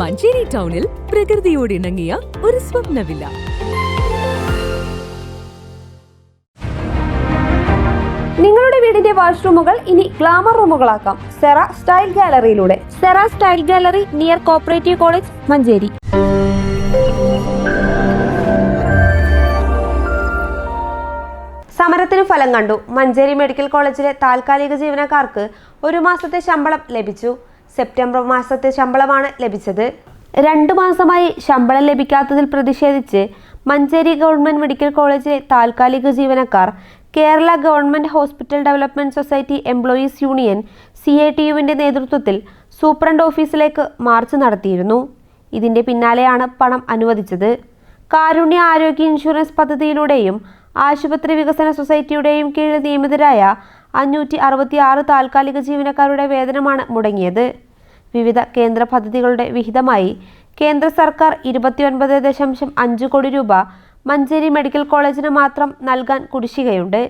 മഞ്ചേരി ടൗണിൽ പ്രകൃതിയോട് ഇണങ്ങിയ ഒരു സ്വപ്നവില്ല. നിങ്ങളുടെ വീടിന്റെ വാഷ്റൂമുകൾ ഇനി ഗ്ലാമർ റൂമുകളാക്കാം. Cera style ഗാലറിയിലൂടെ. Sera style gallery near cooperative college Manjeri. സമരത്തിന് ഫലം കണ്ടു. മഞ്ചേരി മെഡിക്കൽ കോളേജിലെ താൽക്കാലിക ജീവനക്കാർക്ക് ഒരു മാസത്തെ ശമ്പളം ലഭിച്ചു. സെപ്റ്റംബർ മാസത്തെ ശമ്പളമാണ് ലഭിച്ചത്. രണ്ടു മാസമായി ശമ്പളം ലഭിക്കാത്തതിൽ പ്രതിഷേധിച്ച് മഞ്ചേരി ഗവൺമെന്റ് മെഡിക്കൽ കോളേജിലെ താൽക്കാലിക ജീവനക്കാർ Kerala government hospital development society employees union C I T യുവിന്റെ നേതൃത്വത്തിൽ സൂപ്രണ്ട് ഓഫീസിലേക്ക് മാർച്ച് നടത്തിയിരുന്നു. ഇതിന്റെ പിന്നാലെയാണ് പണം അനുവദിച്ചത്. കാരുണ്യ ആരോഗ്യ ഇൻഷുറൻസ് പദ്ധതിയിലൂടെയും ആശുപത്രി വികസന സൊസൈറ്റിയുടെയും കീഴിൽ നിയമിതരായ അഞ്ഞൂറ്റി താൽക്കാലിക ജീവനക്കാരുടെ വേതനമാണ് മുടങ്ങിയത്. വിവിധ കേന്ദ്ര പദ്ധതികളുടെ വിഹിതമായി കേന്ദ്ര സർക്കാർ ഇരുപത്തിയൊൻപത് ദശാംശം അഞ്ച് കോടി രൂപ മഞ്ചേരി മെഡിക്കൽ കോളേജിന് മാത്രം നൽകാൻ കുടിശ്ശികയുണ്ട്.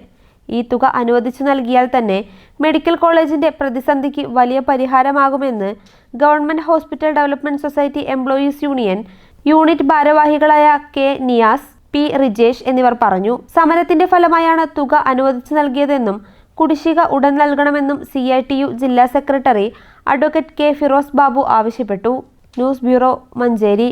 ഈ തുക അനുവദിച്ചു നൽകിയാൽ തന്നെ മെഡിക്കൽ കോളേജിന്റെ പ്രതിസന്ധിക്ക് വലിയ പരിഹാരമാകുമെന്ന് government hospital development society employees union unit ഭാരവാഹികളായ കെ നിയാസ് പി റിജേഷ് എന്നിവർ പറഞ്ഞു. സമരത്തിന്റെ ഫലമായാണ് തുക അനുവദിച്ചു നൽകിയതെന്നും കുടിശ്ശിക ഉടൻ നൽകണമെന്നും സി ഐ ടി യു ജില്ലാ secretary advocate K Firoz Babu ആവശ്യപ്പെട്ടു. News bureau Manjeri.